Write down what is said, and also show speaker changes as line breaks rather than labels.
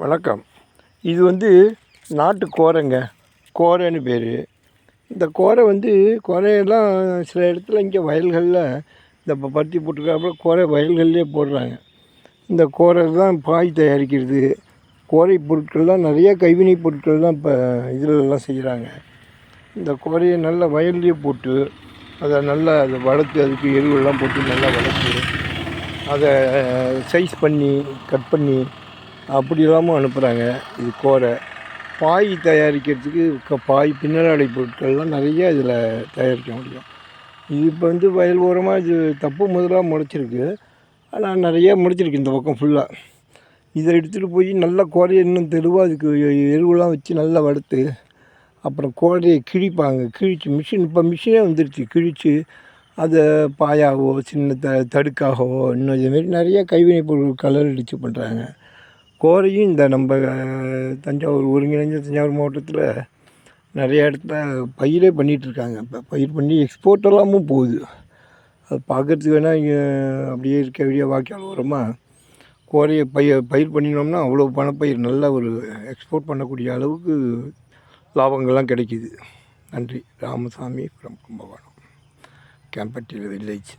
வணக்கம். இது வந்து நாட்டு கோரைங்க. கோரைன்னு பேர். இந்த கோரை வந்து கோரையெல்லாம் சில இடத்துல இங்கே வயல்களில் இந்த இப்போ பருத்தி போட்டுக்கிறப்ப கோரை வயல்கள்லேயே போடுறாங்க. இந்த கோரை தான் பாய் தயாரிக்கிறது. கோரை பொருட்கள்லாம் நிறைய கைவினை பொருட்கள் தான் இப்போ இதிலெல்லாம் செய்கிறாங்க இந்த கோரையை நல்லா வயல்லேயே போட்டு அதை நல்லா அதை வளர்த்து அதுக்கு எருவெல்லாம் போட்டு நல்லா வளர்த்து அதை சைஸ் பண்ணி கட் பண்ணி அப்படி இல்லாமல் அனுப்புகிறாங்க இது கோரை. பாய் தயாரிக்கிறதுக்கு க பாய் பின்னலாடை பொருட்கள்லாம் நிறைய இதில் தயாரிக்க முடியும். இது இப்போ வந்து வயல் ஓரமாக இது தப்பு முதலாக முளைச்சிருக்கு. ஆனால் நிறைய முளைச்சிருக்கு இந்த பக்கம் ஃபுல்லாக இதை எடுத்துகிட்டு போய் நல்லா கோரையை இன்னும் தெளிவாக அதுக்கு எருவெல்லாம் வச்சு நல்லா வளர்த்து அப்புறம் கோரையை கிழிப்பாங்க. கிழிச்சு மிஷின் இப்போ மிஷினே வந்துருச்சு. கிழித்து அதை பாயாவோ சின்ன த தடுக்காகவோ இன்னும் இதுமாரி நிறைய கைவினைப் பொருள் கலர் அடித்து பண்ணுறாங்க கோரையும் இந்த நம்ம தஞ்சாவூர் ஒருங்கிணைந்த தஞ்சாவூர் மாவட்டத்தில் நிறைய இடத்துல பயிரே பண்ணிகிட்ருக்காங்க இப்போ பயிர் பண்ணி எக்ஸ்போர்ட் எல்லாமும் போகுது. அது பார்க்குறதுக்கு வேணால் இங்கே அப்படியே இருக்க அப்படியே வாய்க்கால் ஓரமாக கோரையை பயிர் பயிர் பண்ணினோம்னா அவ்வளோ பணப்பயிர் நல்ல ஒரு எக்ஸ்போர்ட் பண்ணக்கூடிய அளவுக்கு லாபங்கள்லாம் கிடைக்கிது. நன்றி. ராமசாமி ஃப்ரம் கும்பகோணம் கேம்பட்டியில் வில்லேஜ்